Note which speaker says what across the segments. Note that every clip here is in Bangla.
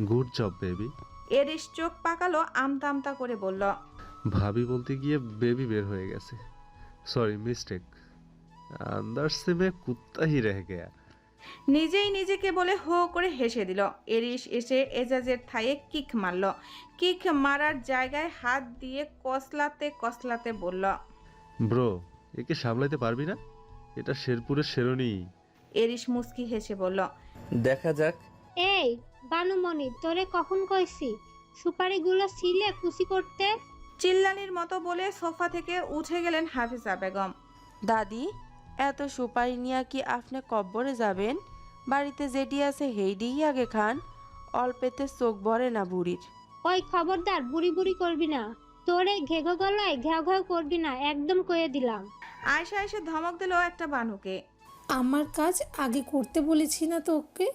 Speaker 1: গুড জব বেবি
Speaker 2: এরিস চোখ পাকালো আমতা আমতা করে বলল
Speaker 1: ভাবি বলতে গিয়ে বেবি বের হয়ে গেছে। সরি মিস্টেক আন্দার সিমে মে কুত্তা হি রহ গেয়া
Speaker 2: নিজেই নিজেকে বলে হো করে হেসে দিল। এরিস এসে এজাজের থায়ে কিক মারল। কিক মারার জায়গায় হাত দিয়ে কসলাতে কসলাতে বলল
Speaker 1: ব্রো একে সামলাতে পারবি না? এটা শেরপুরের শেরনি।
Speaker 2: এরিস মুস্কি হেসে বলল
Speaker 3: দেখা যাক।
Speaker 4: এই বানুমণি তোরে কখন কইছি? সুপারিগুলো ছিলে খুশি করতে?
Speaker 2: চিল্লানির মতো বলে সোফা থেকে উঠে গেলেন হাফিজা বেগম।
Speaker 5: দাদি এত সুপারি নিয়ে কি আপনি কব্বরে যাবেন? বাড়িতে যেটি আছে হেইডিই আগে খান অল্পেতে চোখ ভরে না বুড়ির।
Speaker 4: ওই খবরদার বুড়ি বুড়ি করবি না। তোরে ঘেঘো গলায় ঘেউ ঘেউ করবি না একদম কয়ে দিলাম।
Speaker 2: আয়সা এসে ধমক দিল একটা বানুকে।
Speaker 6: আমার কাজ আগে করতে বলেছি না তোকে?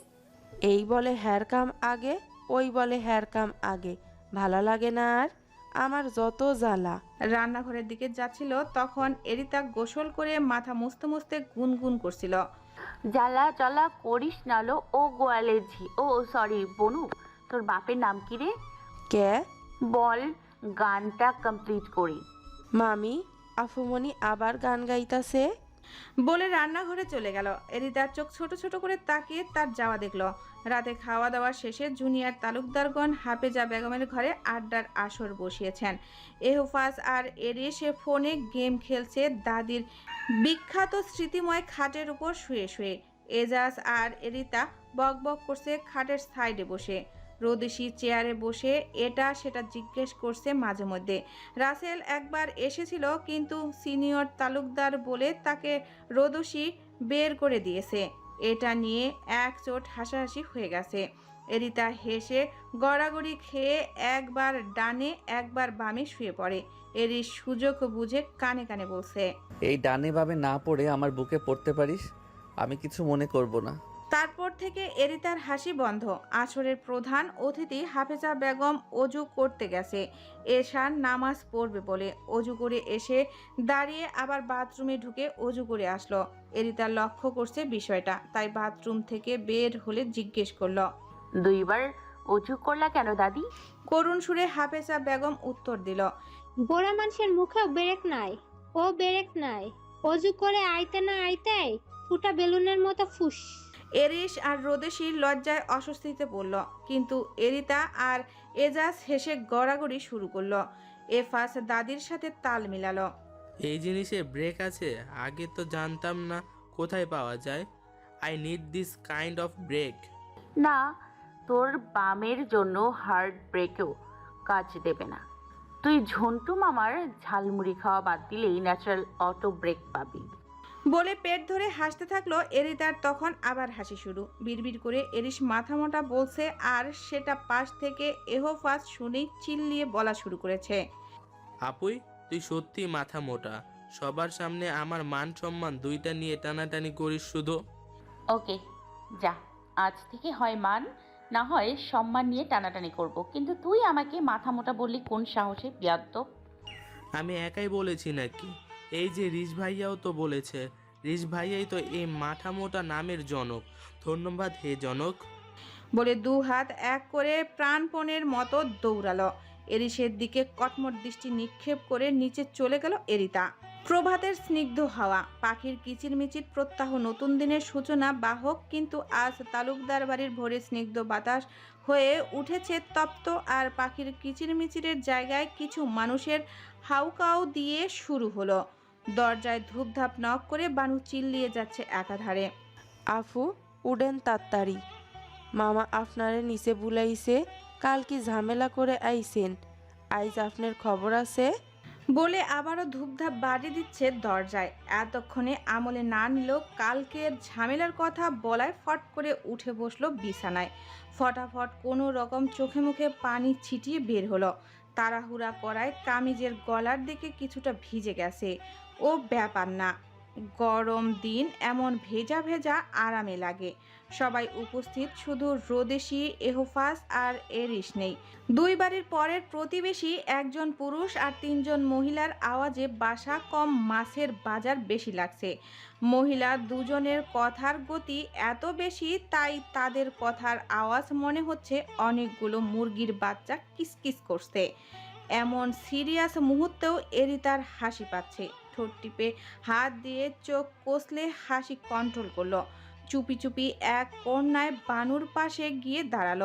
Speaker 5: এই বলে হ্যার কাম আগে ওই বলে হ্যার কাম আগে। ভালো লাগে না আর? আমার যত জ্বালা।
Speaker 2: রান্নাঘরের দিকে যাচ্ছিল তখন এরিতা গোসল করে মাথা মুছতে মুছতে গুনগুন করছিল।
Speaker 7: জ্বালা জ্বালা করিস নালো ও গোয়ালের ঝি। ও সরি বনু তোর বাপের নাম কি রে?
Speaker 5: কে?
Speaker 7: বল গানটা কমপ্লিট করি।
Speaker 5: মামি আফুমনি আবার গান গাইতাছে?
Speaker 2: বলে রান্নাঘরে চলে গেল। এরিতার চোখ ছোট ছোট করে তাকিয়ে তার যাওয়া দেখল। রাতে খাওয়া দাওয়া শেষে জুনিয়র তালুকদারগণ হাফেজা বেগমের ঘরে আড্ডার আসর বসিয়েছেন। এহফাজ আর এরি সে ফোনে গেম খেলছে দাদির বিখ্যাত স্মৃতিময় খাটের উপর শুয়ে শুয়ে। এজাজ আর এরিতা বক বক করছে খাটের সাইডে বসে। রোদেশি চেয়ারে বসে এটা সেটা জিজ্ঞেস করছে মাঝে মধ্যে। রাসেল একবার এসেছিল কিন্তু সিনিয়র তালুকদার বলে তাকে রোদসি বের করে দিয়েছে। এটা নিয়ে এক চোট হাসাহাসি হয়ে গেছে। এরিতা হেসে গড়াগড়ি খেয়ে একবার ডানে, একবার বামে শুয়ে পড়ে। এরই সুযোগ বুঝে কানে কানে বলছে,
Speaker 3: এই ডানে ভাবে না পড়ে আমার বুকে পড়তে পারিস? আমি কিছু মনে করব না।
Speaker 2: তারপর থেকে এরিতার হাসি বন্ধ। আসরের প্রধান অতিথি হাফেজা বেগম অজু করতে গেছে। এশার নামাজ পড়বে বলে অজু করে এসে দাঁড়িয়ে আবার বাথরুমে ঢুকে অজু করে আসলো। এরিতা লক্ষ্য করছে বিষয়টা তাই বাথরুম থেকে বের হলে জিজ্ঞেস করল।
Speaker 7: দুইবার অজু করলা কেন দাদি?
Speaker 2: করুণ সুরে হাফেজা বেগম উত্তর দিল।
Speaker 4: বুড়া মানুষের মুখেও বেরেক নাই ও বেরেক নাই। অজু করে আইতে না আইতেই ফুটা বেলুনের মতো ফুস।
Speaker 2: এরিস আর রোদেশির লজ্জায় অস্বস্তিতে পড়ল। কিন্তু এরিতা আর এজাজ হেসে গড়াগড়ি শুরু করল। এফাস দাদির সাথে তাল মিলালো।
Speaker 8: এই জিনিসে ব্রেক আছে? আগে তো জানতাম না কোথায় পাওয়া যায়। I need this kind of break.
Speaker 7: না তোর বামের জন্য হার্ট ব্রেকেও কাজ দেবে না। তুই ঝন্টু মামার ঝালমুড়ি খাওয়া বাদ দিলেই ন্যাচারাল অটো ব্রেক পাবি।
Speaker 2: বলে পেট ধরে হাসতে থাকল এরিতার তখন আবার হাসি শুরু। বিড়বিড় করে এরিস মাথা মোটা বলছে আর সেটা পাশ থেকে এহোফাস শুনেই চিল্লিয়ে বলা শুরু করেছে।
Speaker 8: আপুই তুই সত্যি মাথা মোটা। সবার সামনে আমার মান সম্মান দুইটা নিয়ে টানাটানি করিস শুধু।
Speaker 7: ওকে যা। আজ থেকে হয় মান না হয় সম্মান নিয়ে টানাটানি করব। কিন্তু তুই আমাকে মাথা মোটা বললি কোন সাহসে বিয়াদ্দ
Speaker 8: আমি একাই বলেছি নাকি? এই যে রিস ভাইয়াও তো বলেছে, রিস ভাইয়াই তো এই মাথা মোটা নামের জনক। ধন্যবাদ হে জনক।
Speaker 2: বলে দু হাত এক করে প্রাণপণের মতো দৌড়ালো। এরিসের দিকে কটমট দৃষ্টি নিক্ষেপ করে নিচে চলে গেল এরিতা। প্রভাতের স্নিগ্ধ হাওয়া, পাখির কিচিরমিচির প্রত্যাহ নতুন দিনের সূচনা বাহক, কিন্তু আজ তালুকদার বাড়ির ভোরে স্নিগ্ধ বাতাস হয়ে উঠেছে তপ্ত আর পাখির কিচিরমিচিরের জায়গায় কিছু মানুষের হাউকাউ দিয়ে শুরু হলো। দরজায় ধূপধাপ নক করে বানু চিল্লিয়ে যাচ্ছে একাধারে।
Speaker 5: আফু উডেন তাত্তারি। মামা আপনারে নিচে বুলাইছে কাল কি ঝামেলা করে আইছেন। আইজ আপনার খবর আছে?
Speaker 2: বলে আবারও ধূপধাপ বাড়ি দিচ্ছে দরজায়। এতক্ষণে আমলে না নিল কালকের ঝামেলার কথা বলায় ফট করে উঠে বসল বিছানায়। ফটাফট কোনো রকম চোখে মুখে পানি ছিটিয়ে বের হলো। তাড়াহুড়া করায় কামিজের গলার দিকে কিছুটা ভিজে গেছে। ও ব্যাপার না। গরম দিন এমন ভেজা ভেজা আরামে লাগে। সবাই উপস্থিত শুধু রোদেশি এহোফাস আর এরিস নেই। দুই বাড়ির পরের প্রতিবেশী একজন পুরুষ আর তিনজন মহিলার আওয়াজে বাসা কম মাছের বাজার বেশি লাগছে। মহিলা দুজনের কথার গতি এত বেশি, তাই তাদের কথার আওয়াজ মনে হচ্ছে অনেকগুলো মুরগির বাচ্চা কিসকিস করছে। এমন সিরিয়াস মুহূর্তেও এরি তার হাসি পাচ্ছে। ঠোঁট টিপে হাত দিয়ে চোখ কষলে হাসি কন্ট্রোল করল। চুপি চুপি এক কন্যায় বানুর পাশে গিয়ে দাঁড়াল।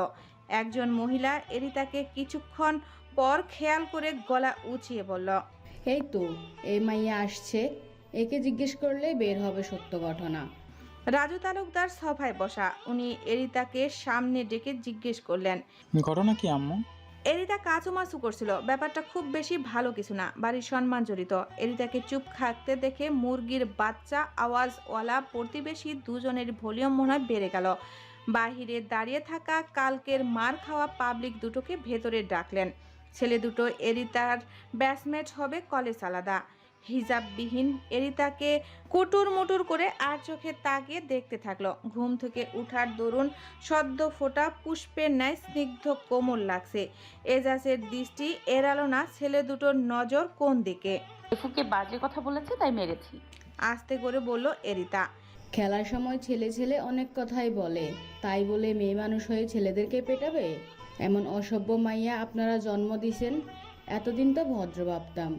Speaker 2: একজন মহিলা এরিতাকে কিছুক্ষণ পর খেয়াল করে গলা উঁচিয়ে বলল
Speaker 9: এই তো এই মাইয়া আসছে। একে জিজ্ঞেস করলে বের হবে সত্য ঘটনা।
Speaker 2: রাজু তালুকদার সভায় বসা উনি এরিতাকে সামনে ডেকে জিজ্ঞেস করলেন
Speaker 10: ঘটনা কি আম্মু?
Speaker 2: এরিতা কাচুমাচু করছিল। ব্যাপারটা খুব বেশি ভালো কিছু না, বাড়ির সম্মান জড়িত। এরিতাকে চুপ থাকতে দেখে মুরগির বাচ্চা, আওয়াজওয়ালা প্রতিবেশী দুজনের ভলিউম মনে হয় বেড়ে গেল। বাহিরে দাঁড়িয়ে থাকা কালকের মার খাওয়া পাবলিক দুটোকে ভেতরে ডাকলেন। ছেলে দুটো এরিতার ব্যাসমেট হবে, কলেজ আলাদা। হিজাববিহীন এরিতাকে কুটুর মুটুর করে আর চোখে তাকিয়ে দেখতে থাকল। ঘুম থেকে উঠার দরুন সদ্য ফোটা পুষ্পের ন্যায় স্নিগ্ধ কোমল লাগছে। এজাজের দৃষ্টি এড়ালো না ছেলে দুটোর নজর কোন দিকে।
Speaker 7: এফুকে বাজে কথা বলেছে তাই মেরেছি।
Speaker 2: আস্তে করে বলল এরিতা।
Speaker 9: খেলার সময় ছেলে ছেলে অনেক কথাই বলে তাই বলে মেয়ে মানুষ হয়ে ছেলেদেরকে পেটাবে? এমন অসভ্য মাইয়া আপনারা জন্ম দিছেন এতদিন তো ভদ্র ভাবতাম।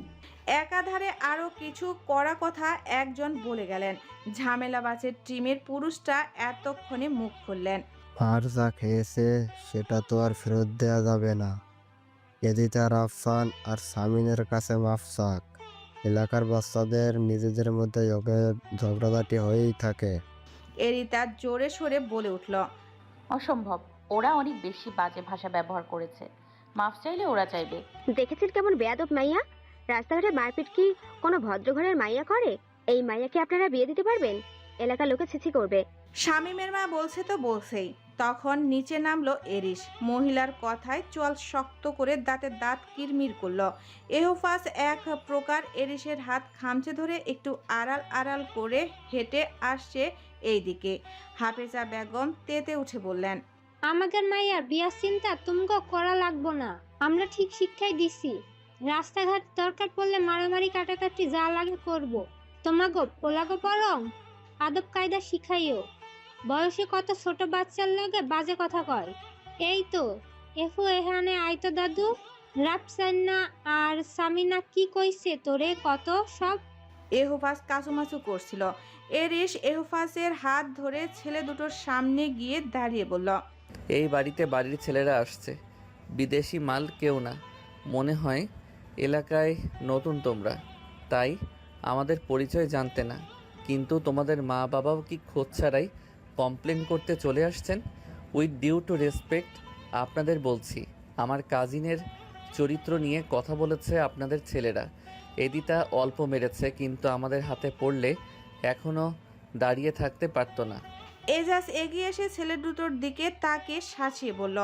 Speaker 2: একাধারে আরও কিছু কড়া কথা একজন বলে গেলেন। ঝামেলাবাজের টিমের পুরুষটা এতক্ষণে মুখ খুললেন।
Speaker 11: আর যা খেয়েছে সেটা তো আর ফেরত দেওয়া যাবে না। এদিতা রাফসান আর সামিনের কাছে মাফ চাক। এলাকার বাচ্চাদের নিজেদের মধ্যে ঝগড়া- ঝগড়াঝাটি হয়েই থাকে।
Speaker 2: এরিতা জোরে সোরে বলে উঠল
Speaker 7: অসম্ভব ওরা অনেক বেশি বাজে ভাষা ব্যবহার করেছে। মাফ চাইলে ওরা চাইবে।
Speaker 12: দেখেছেন কেমন বেয়াদব মাইয়া? রাস্তাঘাটে মারপিট কি কোনো ভদ্রঘরের মাইয়া করে? এই মাইয়াকে আপনারা বিয়ে দিতে পারবেন? এলাকার লোকে ছিছি করবে।
Speaker 2: শামীমের মা বলছে তো বলছেই। তখন নিচে নামলো এরিস মহিলার কথায় চল শক্ত করে দাঁতে দাঁত কিরমির করল। এহোফাস এক প্রকার এরিসের হাত খামচে ধরে একটু আড়াল আড়াল করে হেঁটে আসছে এইদিকে। হাফেজা বেগম তেতে উঠে বললেন
Speaker 4: আমাদের মাইয়ার বিয়ার চিন্তা তুমগো করা লাগবো না। আমরা ঠিক শিক্ষাই দিছি। রাস্তাঘাট দরকার পড়লে মারামারি কাটাকাটি যা লাগে করব। তোমাগো পোলাগো পরম আদব কায়দা শিখাইও। বয়সে কত ছোট বাচ্চার লগে বাজে কথা কয়? এই তো এফু এখানে আইতো দাদু। রাপসান্না আর সামিনা কি কইছে তোরে কত সব?
Speaker 2: এহোফাস কাচুমাচু করছিল। এরিস এহোফাসের হাত ধরে ছেলে দুটোর সামনে গিয়ে দাঁড়িয়ে বলল
Speaker 3: এই বাড়িতে বাড়ির ছেলেরা আসছে। বিদেশি মাল কেউ না। মনে হয় এলাকায় নতুন তোমরা। তাই আমাদের পরিচয় জানতে না কিন্তু তোমাদের মা বাবাও কি খোঁজ ছাড়াই কমপ্লেন করতে চলে আসছেন? উইথ ডিউ টু রেসপেক্ট আপনাদের বলছি আমার কাজিনের চরিত্র নিয়ে কথা বলেছে আপনাদের ছেলেরা। এদিতা অল্প মেরেছে কিন্তু আমাদের হাতে পড়লে এখনও দাঁড়িয়ে থাকতে পারতো না।
Speaker 2: এজাজ এগিয়ে এসে ছেলে দুটোর দিকে তাকে সাঁচিয়ে বলল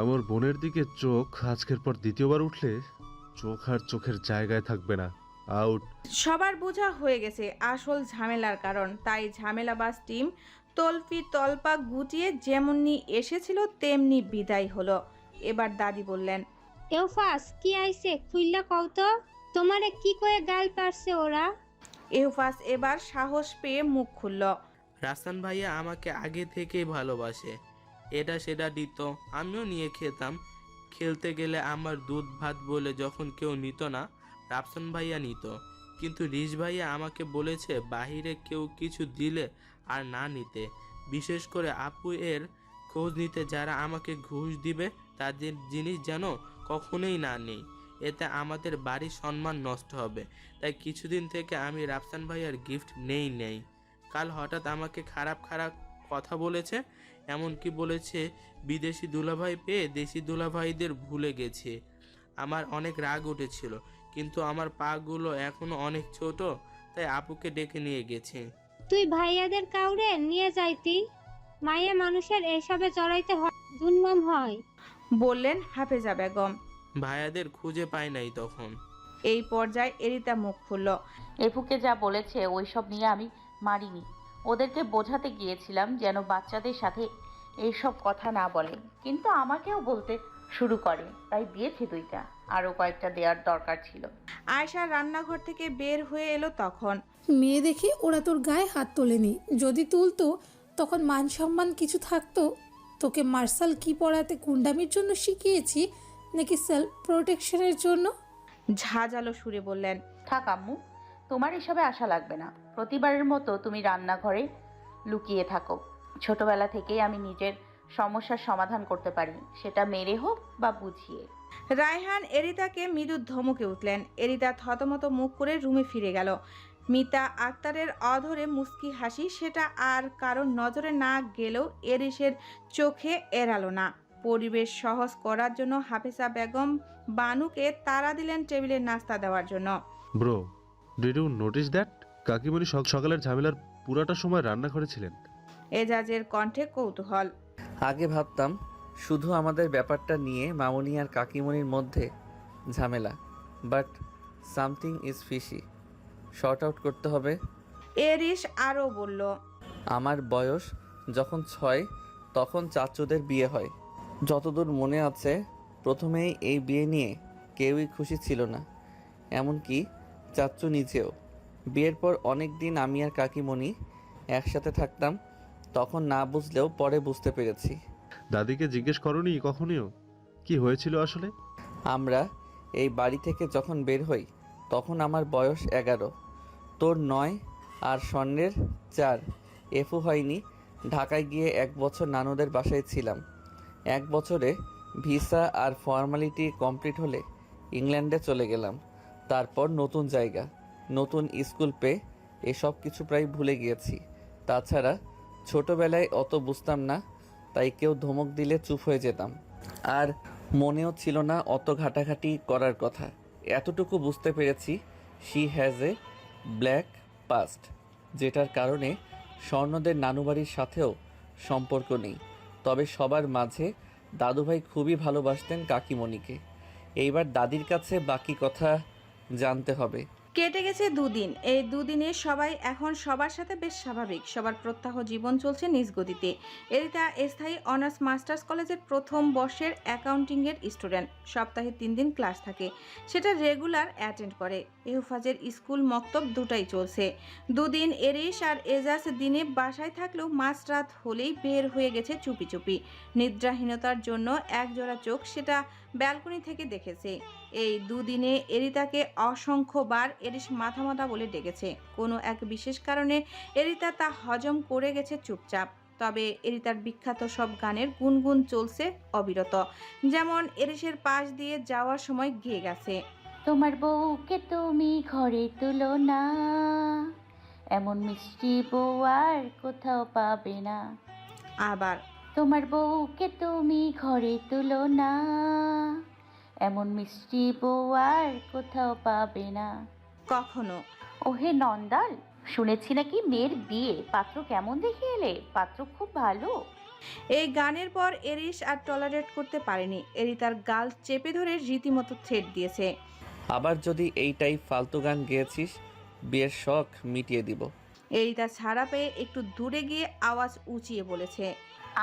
Speaker 1: আমার বোনের দিকে চোখ আজকের পর দ্বিতীয়বার উঠলে চোখ আর চোখের জায়গায় থাকবে না। আউট
Speaker 2: সবার বোঝা হয়ে গেছে আসল ঝামেলার কারণ। তাই ঝামেলাবাজ টিম তলফি তলপা গুটিয়ে যেমনি এসেছিল তেমনি বিদায় হলো। এবার দাদি বললেন
Speaker 4: এওফাস কি আইছে? খুইল্লা কও তো তোমারে কি কয়ে গাল পারছে ওরা?
Speaker 2: এহফাস এবার সাহস পেয়ে মুখ খুলল।
Speaker 8: রাসান ভাইয়া আমাকে আগে থেকেই ভালোবাসে। এটা সেটা দিত আমিও নিয়ে খেতাম। খেলতে গেলে আমার দুধ ভাত বলে যখন কেউ নিত না, রাফসান ভাইয়া নিত। কিন্তু রিস ভাইয়া আমাকে বলেছে বাহিরে কেউ কিছু দিলে আর না নিতে। বিশেষ করে আপু এর খোঁজ নিতে যারা আমাকে ঘুষ দিবে, তাদের জিনিস যেন কখনোই না নেই। এতে আমাদের বাড়ির সম্মান নষ্ট হবে। তাই কিছুদিন থেকে আমি রাফসান ভাইয়ার গিফট নেই নেই। কাল হঠাৎ আমাকে খারাপ খারাপ কথা বলেছে এমনকি বলেছে বিদেশি দুলাভাই পেয়ে দেশি দুলাভাইদের ভুলে গেছে। আমার অনেক রাগ উঠেছিল কিন্তু আমার পাগুলো এখনও অনেক ছোট তাই আপুকে ডেকে নিয়ে গেছে।
Speaker 4: তুই ভাইয়াদের কাউরে নিয়ে যাইতি? মায়া মানুষের এসবে জড়াইতে হয় দুর্নাম হয়।
Speaker 2: বললেন হাফেজা বেগম।
Speaker 8: ভাইয়াদের খুঁজে পাই নাই তখন।
Speaker 2: এই পর্যায়ে এরিতা মুখ খুলল।
Speaker 7: এফুকে যা বলেছে ওইসব নিয়ে আমি মারিনি। ওদেরকে বোঝাতে গিয়েছিলাম যেন বাচ্চাদের সাথে এইসব কথা না বলে। কিন্তু আমাকেও বলতে শুরু করে তাই দিয়েছি দুইটা আরও কয়েকটা দেওয়ার দরকার ছিল।
Speaker 2: আয়শা রান্নাঘর থেকে বের হয়ে এলো তখন।
Speaker 6: মেয়ে দেখে ওরা তোর গায়ে হাত তোলেনি। যদি তুলতো তখন মান সম্মান কিছু থাকতো। তোকে মার্শাল কি পড়াতে গুন্ডামির জন্য শিখিয়েছি নাকি সেলফ প্রোটেকশনের জন্য?
Speaker 2: ঝাঁঝালো সুরে বললেন
Speaker 7: থাক আম্মু তোমার এসবে আশা লাগবে না। প্রতিবারের মতো তুমি রান্নাঘরে লুকিয়ে থাকো। ছোটবেলা থেকেই আমি নিজের সমস্যার সমাধান করতে পারি সেটা মেরে হোক বা বুঝিয়ে।
Speaker 2: রায়হান এরিতাকে মৃদু ধমকে উঠলেন। এরিতা থতমত মুখ করে রুমে ফিরে গেল। মিতা আক্তারের অধরে মুস্কি হাসি সেটা আর কারোর নজরে না গেলেও এরিসের চোখে এড়ালো না। পরিবেশ সহজ করার জন্য হাফেজা বেগম বানুকে তারা দিলেন টেবিলে নাস্তা দেওয়ার জন্য।
Speaker 1: Bro did you notice that কাকিমণি সক- সকালের ঝামেলার পুরাটা সময় রান্নাঘরে ছিলেন।
Speaker 2: এজাজের কণ্ঠে কৌতূহল।
Speaker 3: আগে ভাবতাম শুধু আমাদের ব্যাপারটা নিয়ে মামুনি আর কাকিমণির মধ্যে ঝামেলা but something is fishy short out করতে হবে।
Speaker 2: এরিস আরও বলল
Speaker 3: আমার বয়স যখন ছয় তখন চাচুদের বিয়ে হয়। যতদূর মনে আছে প্রথমেই এই বিয়ে নিয়ে কেউই খুশি ছিল না। এমনকি চাচ্চু নিজেও। বিয়ের পর অনেক দিন আমি আর কাকিমণি একসাথে থাকতাম তখন না বুঝলেও পরে বুঝতে পেরেছি।
Speaker 1: দাদিকে জিজ্ঞেস করনি কখনিও? কি হয়েছিল আসলে?
Speaker 3: আমরা এই বাড়ি থেকে যখন বের হই তখন আমার বয়স এগারো। তোর নয় আর স্বর্ণের চার। এফু হয়নি ঢাকায় গিয়ে এক বছর নানুদের বাসায় ছিলাম। এক বছরে ভিসা আর ফর্মালিটি কমপ্লিট হলে ইংল্যান্ডে চলে গেলাম তারপর নতুন জায়গা। নতুন স্কুল পেয়ে এসব কিছু প্রায় ভুলে গিয়েছি। তাছাড়া ছোটবেলায় অত বুঝতাম না, তাই কেউ ধমক দিলে চুপ হয়ে যেতাম। আর মনেও ছিল না অত ঘাটাঘাটি করার কথা। এতটুকু বুঝতে পেরেছি she has a black past যেটার কারণে স্বর্ণদের নানুবাড়ির সাথেও সম্পর্ক নেই। তবে সবার মাঝে দাদুভাই খুবই ভালোবাসতেন কাকিমণিকে। এইবার দাদির কাছে বাকি কথা জানতে হবে।
Speaker 2: কেটে গেছে দুদিন। এই দুদিনে সবাই এখন সবার সাথে বেশ স্বাভাবিক। সবার প্রত্যাহ জীবন চলছে নিজ গতিতে। এরিতা স্থায়ী অনার্স মাস্টার্স কলেজের প্রথম বর্ষের অ্যাকাউন্টিংয়ের স্টুডেন্ট। সপ্তাহে তিন দিন ক্লাস থাকে। সেটা রেগুলার অ্যাটেন্ড করে। এহুফাজের স্কুল মক্তব দুটাই চলছে। দুদিন এরিস আর এজাজ দিনে বাসায় থাকলেও মাঝরাত হলেই বের হয়ে গেছে চুপি চুপি। নিদ্রাহীনতার জন্য একজোড়া চোখ সেটা ব্যালকনি থেকে দেখেছে। এই দুদিনে এরিতাকে অসংখ্যবার এরিস মাথা মাথা বলে ডেকেছে। কোনো এক বিশেষ কারণে এরিতা তা হজম করে গেছে চুপচাপ। তবে এরিতার বিখ্যাত সব গানের গুনগুন চলছে অবিরত। যেমন এরিসের পাশ দিয়ে যাওয়ার সময় গেয়ে গেছে।
Speaker 7: তোমার বউকে তুমি ঘরে তুলো না। এমন মিষ্টি বউ আর কোথাও পাবে না।
Speaker 2: আবার
Speaker 7: তোমার বউকে তুমি ঘরে তুলো না। এমন মিষ্টি বউ আর কোথাও পাবে না।
Speaker 2: কখনো।
Speaker 7: ওহে নন্দাল শুনেছি নাকি মেয়ের বিয়ে। পাত্র কেমন দেখে এলে? পাত্র খুব ভালো।
Speaker 2: এই গানের পর এরিস আর টলারেট করতে পারেনি। এরিতার গাল চেপে ধরে রীতিমতো থ্রেট দিয়েছে।
Speaker 3: আবার যদি এইটাই ফালতু গান গেয়েছিস বিয়ের শখ মিটিয়ে দিব।
Speaker 2: এরিতা ছাড়া পেয়ে একটু দূরে গিয়ে আওয়াজ উঁচিয়ে বলেছে।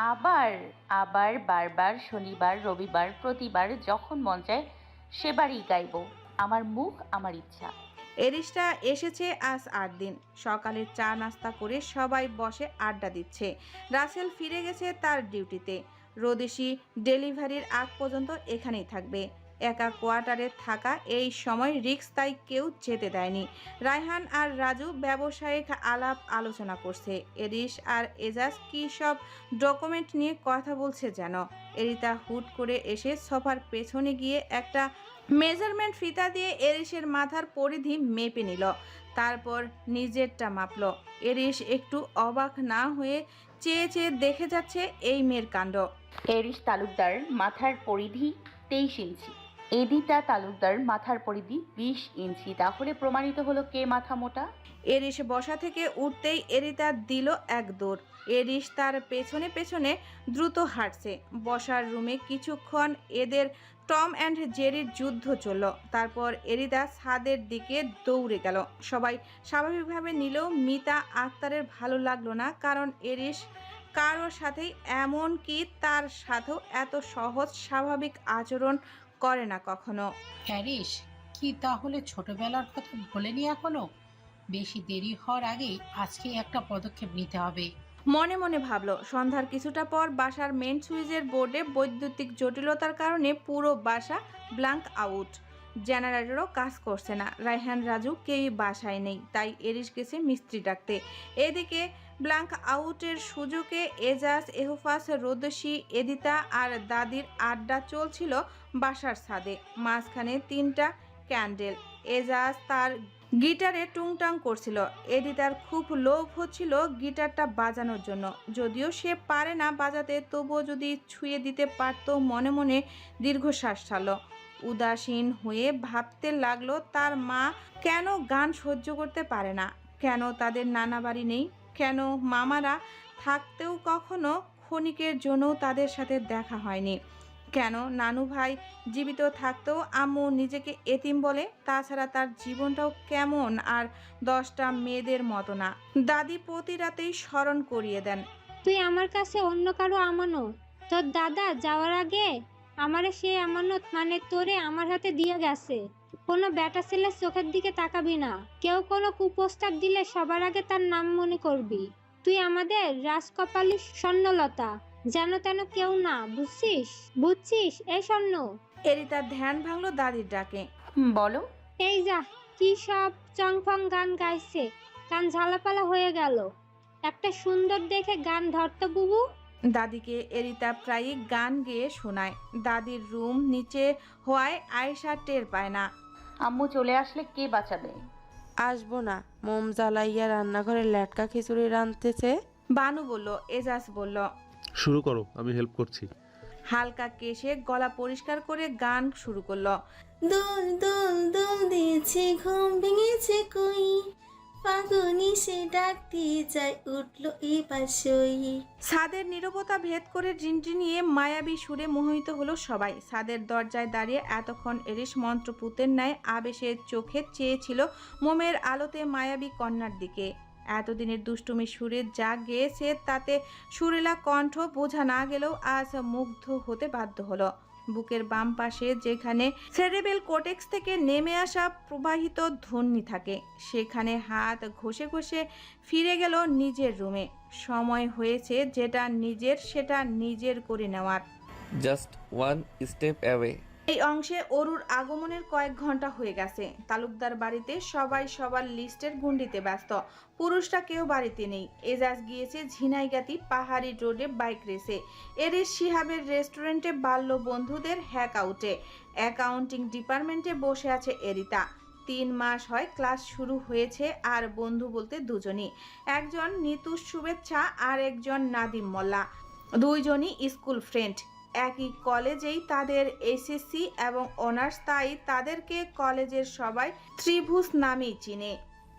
Speaker 7: আবার আবার, বারবার, শনিবার, রবিবার, প্রতিবার যখন মন চায় সেবারই গাইব। আমার মুখ, আমার ইচ্ছা।
Speaker 2: এরিশটা এসেছে আজ আট দিন। সকালে চা নাস্তা করে সবাই বসে আড্ডা দিচ্ছে। রাসেল ফিরে গেছে তার ডিউটিতে। রোদেশি ডেলিভারির আগ পর্যন্ত এখানেই থাকবে। একা কোয়ার্টারে থাকা এই সময় রিক্স তাই কেউ যেতে দেয়নি। রায়হান আর রাজু ব্যবসায়িক আলাপ আলোচনা করছে। এরিস আর এজাজ কী সব ডকুমেন্ট নিয়ে কথা বলছে যেন? এরিতা হুট করে এসে সোফার পেছনে গিয়ে একটা মেজারমেন্ট ফিতা দিয়ে এরিসের মাথার পরিধি মেপে নিল। তারপর নিজেরটা মাপল। এরিস একটু অবাক না হয়ে চেয়ে চেয়ে দেখে যাচ্ছে এই মেয়ের কাণ্ড।
Speaker 7: এরিস তালুকদার, মাথার পরিধি তেইশ ইঞ্চি। এদিটা তালুকদার মাথার পরিধি বিশ ইঞ্চি। তাহলে প্রমাণিত হলো কে মাথা মোটা?
Speaker 2: এরিশ বসা থেকে উঠতেই এরিতা দিল এক দৌড়। এরিস তার পেছনে পেছনে দ্রুত হাঁটছে। বসার রুমে কিছুক্ষণ এদের টম অ্যান্ড জেরির যুদ্ধ চলল। তারপর এরিতা ছাদের দিকে দৌড়ে গেল। সবাই স্বাভাবিকভাবে নিলেও মিতা আক্তারের ভালো লাগল না, কারণ এরিস কারোর সাথেই এমন কি তার সাথেও এত সহজ স্বাভাবিক আচরণ করে না কখনো।
Speaker 10: হ্যারিস কি তাহলে ছোটবেলার কথা ভোলেনি এখনও? বেশি দেরি হওয়ার আগেই আজকে একটা পদক্ষেপ নিতে হবে।
Speaker 2: মনে মনে ভাবলো সন্ধ্যার কিছুটা পর বাসার মেন সুইচের বোর্ডে বৈদ্যুতিক জটিলতার কারণে পুরো বাসা ব্ল্যাঙ্ক আউট জেনারেটরও কাজ করছে না। রায়হান রাজু কেউই বাসায় নেই তাই এরিস গেছে মিস্ত্রি ডাকতে। এদিকে ব্ল্যাঙ্ক আউটের সুযোগে এজাজ এহফাস রোদসি এদিতা আর দাদির আড্ডা চলছিল বাসার ছাদে। মাঝখানে তিনটা ক্যান্ডেল। এজাজ তার গিটারে টুংটাং করছিল। এদিতার খুব লোভ হচ্ছিল গিটারটা বাজানোর জন্য। যদিও সে পারে না বাজাতে, তবুও যদি ছুঁয়ে দিতে পারতো মনে মনে দীর্ঘশ্বাস ছাড়ল। উদাসীন হয়ে ভাবতে লাগল, তার মা কেন গান সহ্য করতে পারে না? কেন তাদের নানা বাড়ি নেই? কেন মামারা থাকতেও কখনো ক্ষণিকের জন্যও তাদের সাথে দেখা হয়নি? কেন নানু ভাই জীবিত থাকতেও আম্মু নিজেকে এতিম বলে? তাছাড়া তার জীবনটাও কেমন আর দশটা মেয়েদের মতো না? দাদি প্রতি রাতেই স্মরণ করিয়ে দেন।
Speaker 4: তুই আমার কাছে অন্য কারও আমানত? তোর দাদা যাওয়ার আগে আমারে সে আমানত মানে তোরে আমার হাতে দিয়ে গেছে। কোনো বেটা ছেলের চোখের দিকে তাকাবি না। কেউ কোনো কুপ্রস্তাব দিলে সবার আগে তার নাম মনে করবি। তুই আমাদের রাজকপালি স্বর্ণলতা যেন তেন কেউ না বুঝছিস? বুঝছিস? এই স্বর্ণ।
Speaker 2: এরই তার ধ্যান ভাঙলো দাদির ডাকে।
Speaker 7: বলো।
Speaker 4: এই যা কি সব চংফং গান গাইছে। কান ঝালাপালা হয়ে গেল। একটা সুন্দর দেখে গান ধরতো বুবু।
Speaker 2: দাদিকে এরিতা প্রায়ই গান গেয়ে শোনায়। দাদির রুম নিচে হওয়ায় আয়েশা টের পায় না।
Speaker 7: আম্মু চলে আসলে কে বাঁচাবে?
Speaker 5: আসব না। মোম জ্বালাইয়া রান্নাঘরে ল্যাটকা খিচুড়ি রাঁধতেছে।
Speaker 2: বানু বলল এজাজ বলল।
Speaker 1: শুরু করো আমি হেল্প করছি।
Speaker 2: হালকা কেশে গলা পরিষ্কার করে গান শুরু করল।
Speaker 13: দোল দোল দোল দিয়েছে ঘুম ভেঙেছে কই? ফাগুনি সে ডাক দিয়ে যায় উঠল এবার সই
Speaker 2: ছাদের নীরবতা ভেদ করে নিয়ে মায়াবী সুরে মোহিত হলো সবাই। ছাদের দরজায় দাঁড়িয়ে এতক্ষণ এরিস মন্ত্রপুতের ন্যায় আবেশের চোখে চেয়েছিল মোমের আলোতে মায়াবী কন্যার দিকে। এতদিনের দুষ্টুমি সুরে যা গেয়েছে তাতে সুরেলা কণ্ঠ বোঝা না গেলেও আজ মুগ্ধ হতে বাধ্য হলো। বুকের বাম পাশে যেখানে সেরেবেল কোটেক্স থেকে নেমে আসা প্রবাহিত ধ্বনি থাকে, সেখানে হাত ঘষে ঘষে ফিরে গেল নিজের রুমে। সময় হয়েছে যেটা নিজের, সেটা নিজের করে নেওয়ার।
Speaker 3: জাস্ট ওয়ান স্টেপ অ্যাওয়ে
Speaker 2: এই অংশে অরুর আগমনের কয়েক ঘণ্টা হয়ে গেছে। তালুকদার বাড়িতে সবাই সবার লিস্টের গুন্ডিতে ব্যস্ত। পুরুষটা কেউ বাড়িতে নেই। এজাজ গিয়েছে ঝিনাইগাতি পাহাড়ি রোডে বাইক রেসে। এরিস শিহাবের রেস্টুরেন্টে বাল্য বন্ধুদের হ্যাক আউটে অ্যাকাউন্টিং ডিপার্টমেন্টে বসে আছে এরিতা। তিন মাস হয় ক্লাস শুরু হয়েছে আর বন্ধু বলতে দুজনই। একজন নিতু শুভেচ্ছা আর একজন নাদিম মোল্লা। দুইজনই স্কুল ফ্রেন্ড। একই কলেজেই তাদের এসএসসি এবং অনার্স তাই তাদেরকে কলেজের সবাই ত্রিভুজ নামেই চিনে।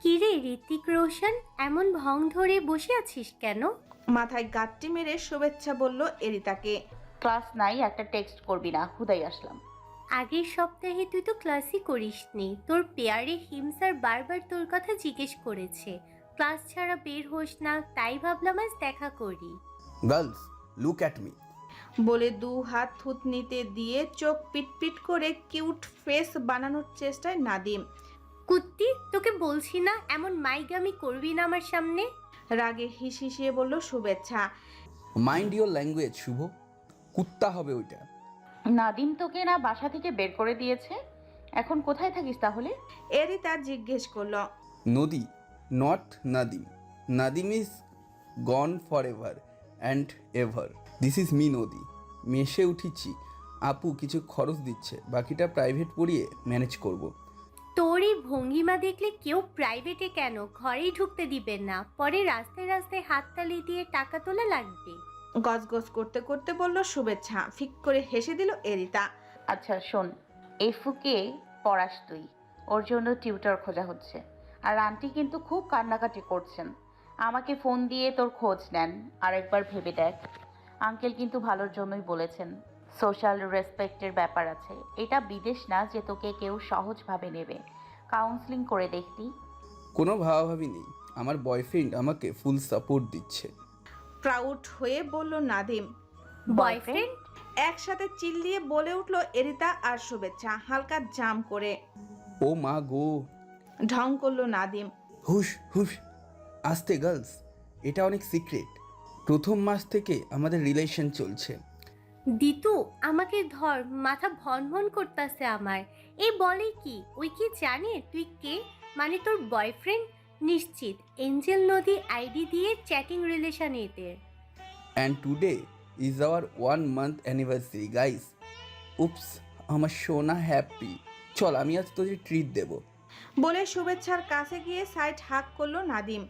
Speaker 14: কিরে ঋতিক রোশন এমন ভং ধরে বসে আছিস কেন?
Speaker 2: মাথায় গাঁটটি মেরে শুভেচ্ছা বলল এরিতাকে।
Speaker 7: ক্লাস নাই একটা টেক্সট করবি না হুদাই আসলাম।
Speaker 14: আগের সপ্তাহে তুই তো ক্লাসই করিসনি তোর পেয়ারে হিমসার বারবার তোর কথা জিজ্ঞেস করেছে। ক্লাস ছাড়া বের হোস না তাই ভাবলাম আজ দেখা করি।
Speaker 15: গার্লস লুক অ্যাট মি
Speaker 2: বলে দু হাত থুতনিতে দিয়ে চোখ পিটপিট করে কিউট ফেস বানানোর চেষ্টায় নাদিম।
Speaker 14: কুত্তি তোকে বলছি না এমন মাইগামি করবি না আমার সামনে?
Speaker 2: রাগে হিস হিসিয়ে বলল শুভেচ্ছা।
Speaker 15: Mind your language Shubho. কুত্তা হবে ওইটা।
Speaker 7: নাদিম তোকে না বাসা থেকে বের করে দিয়েছে? এখন কোথায় থাকিস তাহলে?
Speaker 2: এরিতা জিজ্ঞেস করল।
Speaker 15: Nadi not Nadim. Nadim is gone for ever and ever this is me Nadi মেশে উঠিছি। আপু কিছু খরচ দিচ্ছে। বাকিটা প্রাইভেট পড়িয়ে ম্যানেজ করব।
Speaker 14: তোর এই ভঙ্গিমা দেখলে কেউ প্রাইভেটে কেন? ঘরেই ঢুকতে দিবেন না। পরে রাস্তায় রাস্তায় হাততালি দিয়ে টাকা তোলা লাগবে।
Speaker 2: গজগজ করতে করতে বলল শুভেচ্ছা। ফিক করে হেসে দিল এরিতা।
Speaker 7: আচ্ছা শোন এফুকে পড়াস তুই। ওর জন্য টিউটর খোঁজা হচ্ছে। আর আন্টি কিন্তু খুব কান্নাকাটি করছেন। আমাকে ফোন দিয়ে তোর খোঁজ নেন। আর একবার ভেবে দেখ। আঙ্কেল কিন্তু ভালোর জন্যই বলেছেন সোশ্যাল রেসপেক্টের ব্যাপার আছে। এটা বিদেশ না যে তোকে কেউ সহজভাবে নেবে। কাউন্সিলিং করে দেখতি।
Speaker 15: কোনো ভাবাভাবি নেই। আমার বয়ফ্রেন্ড আমাকে ফুল সাপোর্ট দিচ্ছে।
Speaker 2: প্রাউড হয়ে বলল নাদিম
Speaker 14: বয়ফ্রেন্ড?
Speaker 2: একসাথে চিল্লিয়ে বলে উঠল এরিতা আর শুভেচ্ছা হালকা জাম করে।
Speaker 15: ও মা গো।
Speaker 2: ঢং করল নাদিম
Speaker 15: হুশ হুশ। আস্তে গার্লস এটা অনেক সিক্রেট। প্রথম মাস থেকে আমাদের রিলেশন চলছে।
Speaker 14: দিতু আমাকে ধর মাথা ভন ভন করতেছে আমার এ বলে কি? ওই কি জানে? তুই কে? মানে তোর বয়ফ্রেন্ড নিশ্চিত। এঞ্জেল নদী আইডি দিয়ে চ্যাটিং রিলেশন এদের
Speaker 15: and today is our one month anniversary guys oops আমার সোনা হ্যাপি চল আমি আজ তোদের ট্রিট দেবো।
Speaker 2: বলে শুভেচ্ছার কাছে গিয়ে সাইড হাক করল নাদিম।